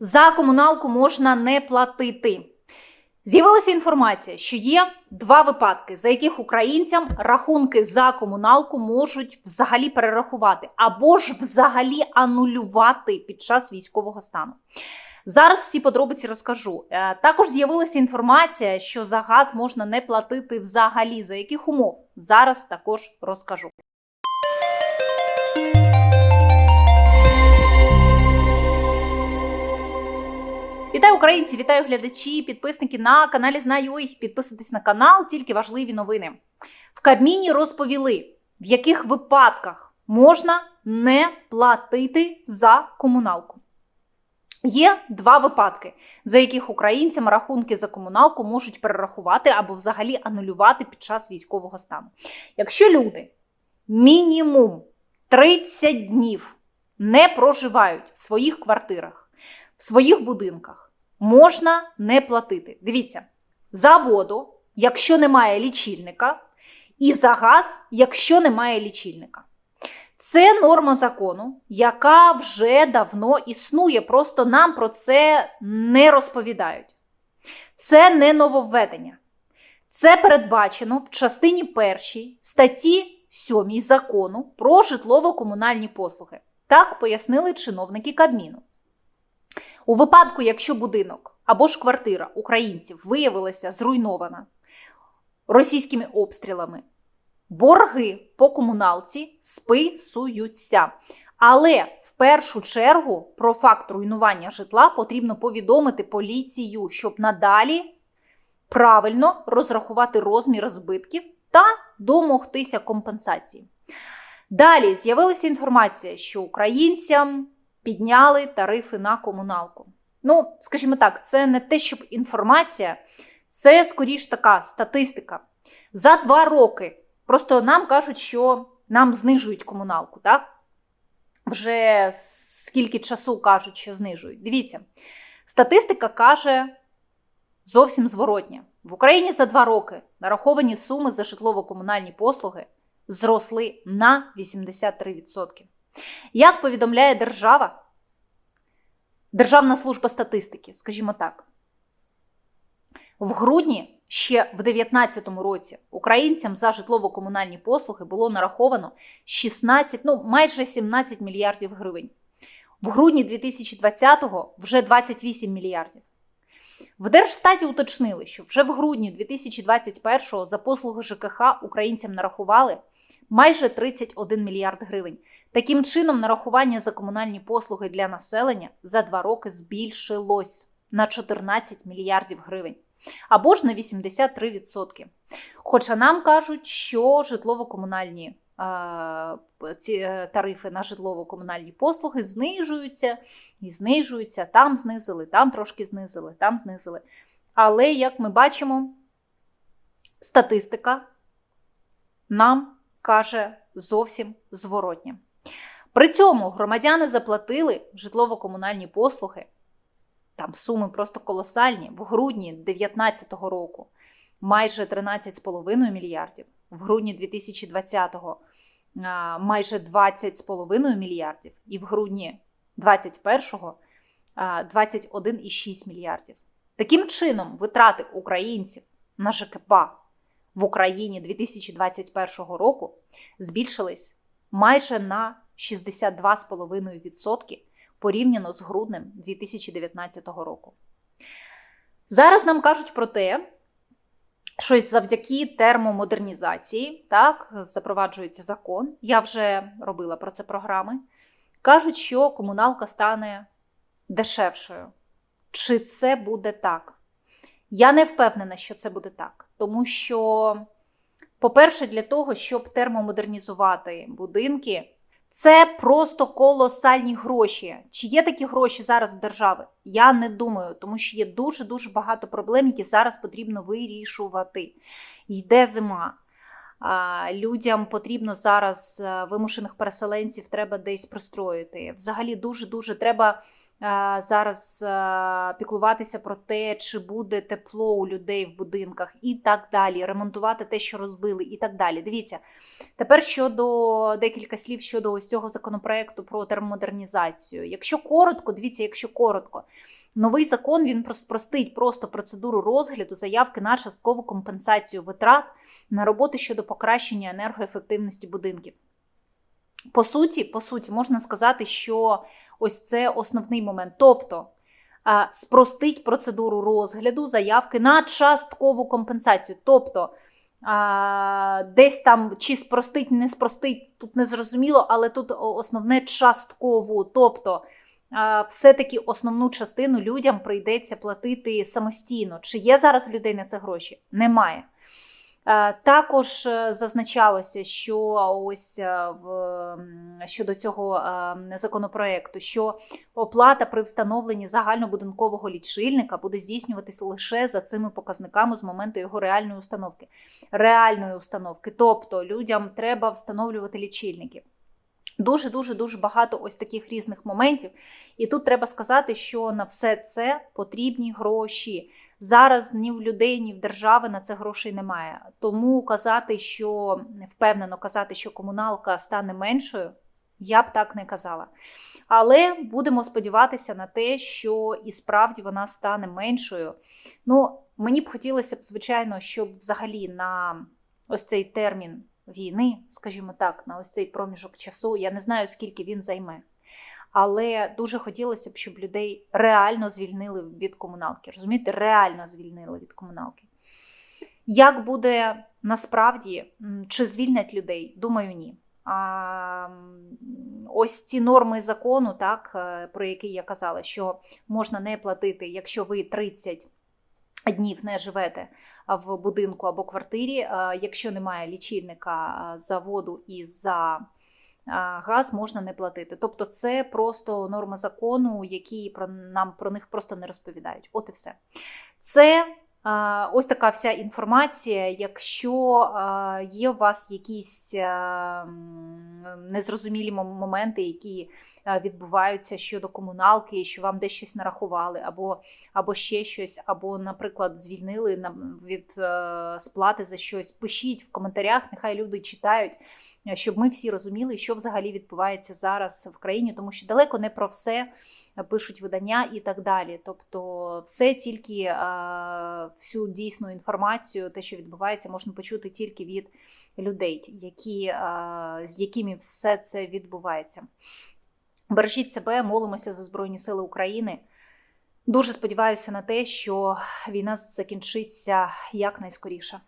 За комуналку можна не платити. З'явилася інформація, що є два випадки, за яких українцям рахунки за комуналку можуть взагалі перерахувати або ж взагалі анулювати під час військового стану. Зараз всі подробиці розкажу. Е, Також з'явилася інформація, що за газ можна не платити взагалі. За яких умов? Зараз також розкажу. Вітаю українці, вітаю глядачі, підписники на каналі Знаю. Підписуйтесь на канал, тільки важливі новини. В Кабміні розповіли, в яких випадках можна не платити за комуналку. Є два випадки, за яких українцям рахунки за комуналку можуть перерахувати або взагалі анулювати під час військового стану. Якщо люди мінімум 30 днів не проживають в своїх квартирах, в своїх будинках, можна не платити. Дивіться, за воду, якщо немає лічильника, і за газ, якщо немає лічильника. Це норма закону, яка вже давно існує, просто нам про це не розповідають. Це не нововведення. Це передбачено в частині першій статті 7 закону про житлово-комунальні послуги. Так пояснили чиновники Кабміну. У випадку, якщо будинок або ж квартира українців виявилася зруйнована російськими обстрілами, борги по комуналці списуються. Але в першу чергу про факт руйнування житла потрібно повідомити поліцію, щоб надалі правильно розрахувати розмір збитків та домогтися компенсації. Далі з'явилася інформація, що українцям підняли тарифи на комуналку. Ну, скажімо так, це не те, щоб інформація, це скоріш така статистика. За два роки просто нам кажуть, що нам знижують комуналку, так? Вже скільки часу кажуть, що знижують. Дивіться, статистика каже зовсім зворотня. В Україні за два роки нараховані суми за житлово-комунальні послуги зросли на 83%. Як повідомляє держава, Державна служба статистики, скажімо так, в грудні ще в 2019 році українцям за житлово-комунальні послуги було нараховано 16, ну майже 17 мільярдів гривень. В грудні 2020-го вже 28 мільярдів. В Держстаті уточнили, що вже в грудні 2021-го за послуги ЖКХ українцям нарахували майже 31 мільярд гривень. Таким чином, нарахування за комунальні послуги для населення за два роки збільшилось на 14 мільярдів гривень або ж на 83%. Хоча нам кажуть, що житлово-комунальні ці е, тарифи на житлово-комунальні послуги знижуються і знижуються, там знизили, там трошки знизили, там знизили. Але, як ми бачимо, статистика нам каже зовсім зворотнє. При цьому громадяни заплатили житлово-комунальні послуги, там суми просто колосальні, в грудні 2019 року майже 13,5 мільярдів, в грудні 2020-го майже 20,5 мільярдів, і в грудні 2021-го 21,6 мільярдів. Таким чином, витрати українців на ЖКП в Україні 2021 року збільшились майже на 62,5% порівняно з груднем 2019 року. Зараз нам кажуть про те, що завдяки термомодернізації, так, запроваджується закон, я вже робила про це програми. Кажуть, що комуналка стане дешевшою. Чи це буде так? Я не впевнена, що це буде так. Тому що, по-перше, для того, щоб термомодернізувати будинки, це просто колосальні гроші. Чи є такі гроші зараз в держави? Я не думаю, тому що є дуже-дуже багато проблем, які зараз потрібно вирішувати. Йде зима. Людям потрібно зараз вимушених переселенців треба десь пристроїти. Взагалі, дуже-дуже треба зараз е, піклуватися про те, чи буде тепло у людей в будинках, і так далі, ремонтувати те, що розбили, і так далі. Дивіться, тепер щодо декілька слів щодо ось цього законопроекту про термомодернізацію. Якщо коротко, дивіться, якщо коротко. Новий закон він спростить просто процедуру розгляду заявки на часткову компенсацію витрат на роботи щодо покращення енергоефективності будинків. По суті, по суті, можна сказати, що ось це основний момент. Тобто спростить процедуру розгляду заявки на часткову компенсацію. Тобто десь там чи спростить, не спростить, тут не зрозуміло, але тут основне часткову. Тобто все-таки основну частину людям прийдеться платити самостійно. Чи є зараз людей на це гроші? Немає. Е, Також е, зазначалося, що ось е, в щодо цього законопроекту, що оплата при встановленні загальнобудинкового лічильника буде здійснюватися лише за цими показниками з моменту його реальної установки. Реальної установки, тобто людям треба встановлювати лічильники. Дуже дуже дуже багато ось таких різних моментів. І тут треба сказати, що на все це потрібні гроші. Зараз ні в людей, ні в держави на це грошей немає. Тому казати, що впевнено казати, що комуналка стане меншою, я б так не казала. Але будемо сподіватися на те, що і справді вона стане меншою. Ну, мені б хотілося б, звичайно, щоб взагалі на ось цей термін війни, скажімо так, на ось цей проміжок часу, я не знаю, скільки він займе. Але дуже хотілося б, щоб людей реально звільнили від комуналки. Розумієте, реально звільнили від комуналки. Як буде насправді, чи звільнять людей? Думаю, ні. А ось ці норми закону, так, е, про які я казала, що можна не платити, якщо ви 30 днів не живете в будинку або квартирі, е, якщо немає лічильника е, за воду і за газ можна не платити. Тобто, це просто норми закону, які про нам про них просто не розповідають. От і все. Це ось така вся інформація. Якщо є у вас якісь незрозумілі моменти, які відбуваються щодо комуналки, що вам десь щось нарахували, або, або ще щось, або, наприклад, звільнили від е, сплати за щось, пишіть в коментарях, нехай люди читають щоб ми всі розуміли, що взагалі відбувається зараз в країні, тому що далеко не про все пишуть видання і так далі. Тобто, все тільки е, всю дійсну інформацію, те, що відбувається, можна почути тільки від людей, які, е, з якими все це відбувається. Бережіть себе, молимося за Збройні Сили України. Дуже сподіваюся на те, що війна закінчиться якнайскоріше.